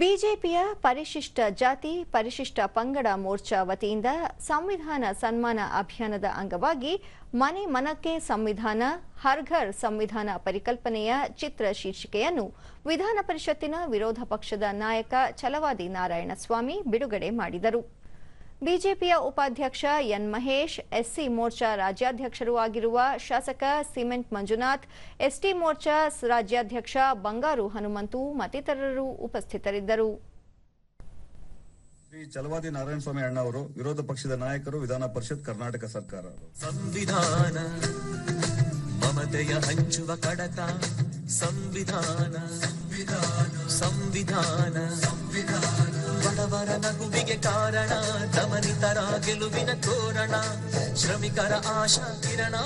ಬಿಜೆಪಿಯ ಪರಿಶಿಷ್ಟ ಜಾತಿ, ಪರಿಶಿಷ್ಟ ಪಂಗಡ ಮೋರ್ಚಾ ವತಿಯಿಂದ ಸಂವಿಧಾನ ಸನ್ಮಾನ ಅಭಿಯಾನದ ಅಂಗವಾಗಿ ಮನೆ ಮನಕ್ಕೆ ಸಂವಿಧಾನ, ಹರ್ ಘರ್ ಸಂವಿಧಾನ ಪರಿಕಲ್ಪನೆಯ ಚಿತ್ರ ಶೀರ್ಷಿಕೆಯನ್ನು ವಿಧಾನ ಪರಿಷತ್ತಿನ ವಿರೋಧ ಪಕ್ಷದ ನಾಯಕ ಛಲವಾದಿ ನಾರಾಯಣಸ್ವಾಮಿ ಬಿಡುಗಡೆ ಮಾಡಿದರು. ಬಿಜೆಪಿಯ ಉಪಾಧ್ಯಕ್ಷ ಎನ್ ಮಹೇಶ್ ಎಸ್ಸಿ ಮೋರ್ಚಾ ರಾಜ್ಯಾಧ್ಯಕ್ಷರೂ ಆಗಿರುವ ಶಾಸಕ ಸಿಮೆಂಟ್ ಮಂಜುನಾಥ್ ಎಸ್ಟಿ ಮೋರ್ಚಾ ರಾಜ್ಯಾಧ್ಯಕ್ಷ ಬಂಗಾರು ಹನುಮಂತು ಮತ್ತಿತರರು ಉಪಸ್ಥಿತರಿದ್ದರು. ಶ್ರೀ ಚಲವಾದಿ ನಾರಾಯಣ ಸ್ವಾಮಿ ಅಣ್ಣ ಅವರು ವಿರೋಧ ಪಕ್ಷದ ನಾಯಕರು ವಿಧಾನ ಪರಿಷತ್ ಕರ್ನಾಟಕ ಸರ್ಕಾರ ಸಂವಿಧಾನ ಮಮತೆಯ ಹಂಚುವ ಕಡತ. ಸಂವಿಧಾನ ಸಂವಿಧಾನ. ಬಡವರ ನಗುವಿಗೆ ಕಾರಣ, ದಮನಿತರ ಗೆಲುವಿನ ತೋರಣ, ಶ್ರಮಿಕರ ಆಶಾ ಕಿರಣ,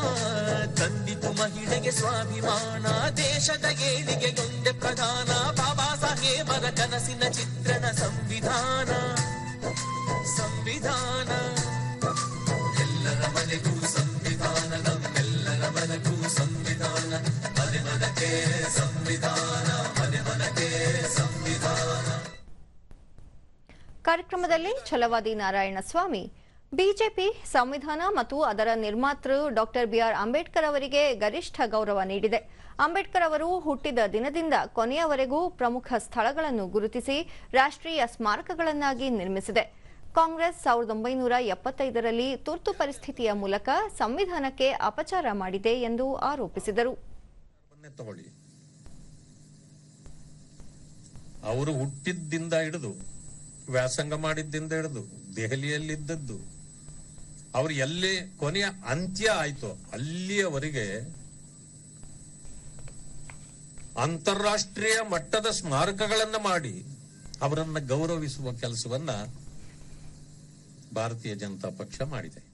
ತಂದಿತು ಮಹಿಳೆಗೆ ಸ್ವಾಭಿಮಾನ, ದೇಶದ ಏಳಿಗೆಗೊಂದೆ ಪ್ರಧಾನ, ಬಾಬಾ ಸಾಹೇಬರ ಕನಸಿನ ಚಿತ್ರಣ, ಸಂವಿಧಾನ ಸಂವಿಧಾನ. ಕಾರ್ಯಕ್ರಮದಲ್ಲಿ ಛಲವಾದಿ ನಾರಾಯಣಸ್ವಾಮಿ ಬಿಜೆಪಿ ಸಂವಿಧಾನ ಮತ್ತು ಅದರ ನಿರ್ಮಾತೃ ಡಾಕ್ಟರ್ ಬಿಆರ್ ಅಂಬೇಡ್ಕರ್ ಅವರಿಗೆ ಗರಿಷ್ಠ ಗೌರವ ನೀಡಿದೆ. ಅಂಬೇಡ್ಕರ್ ಅವರು ಹುಟ್ಟಿದ ದಿನದಿಂದ ಕೊನೆಯವರೆಗೂ ಪ್ರಮುಖ ಸ್ಥಳಗಳನ್ನು ಗುರುತಿಸಿ ರಾಷ್ಟ್ರೀಯ ಸ್ಮಾರಕಗಳನ್ನಾಗಿ ನಿರ್ಮಿಸಿದೆ. ಕಾಂಗ್ರೆಸ್ ಸಾವಿರದ ಒಂಬೈನೂರ ಎಪ್ಪತ್ತೈದರಲ್ಲಿ ತುರ್ತು ಪರಿಸ್ಥಿತಿಯ ಮೂಲಕ ಸಂವಿಧಾನಕ್ಕೆ ಅಪಚಾರ ಮಾಡಿದೆ ಎಂದು ಆರೋಪಿಸಿದರು. ಅವರು ಹುಟ್ಟಿದ್ದಿಂದ ಹಿಡಿದು ವ್ಯಾಸಂಗ ಮಾಡಿದ್ದಿಂದ ಹಿಡಿದು ದೆಹಲಿಯಲ್ಲಿದ್ದದ್ದು, ಅವ್ರು ಎಲ್ಲಿ ಕೊನೆಯ ಅಂತ್ಯ ಆಯ್ತು ಅಲ್ಲಿಯವರೆಗೆ ಅಂತಾರಾಷ್ಟ್ರೀಯ ಮಟ್ಟದ ಸ್ಮಾರಕಗಳನ್ನ ಮಾಡಿ ಅವರನ್ನ ಗೌರವಿಸುವ ಕೆಲಸವನ್ನ ಭಾರತೀಯ ಜನತಾ ಪಕ್ಷ ಮಾಡಿದೆ.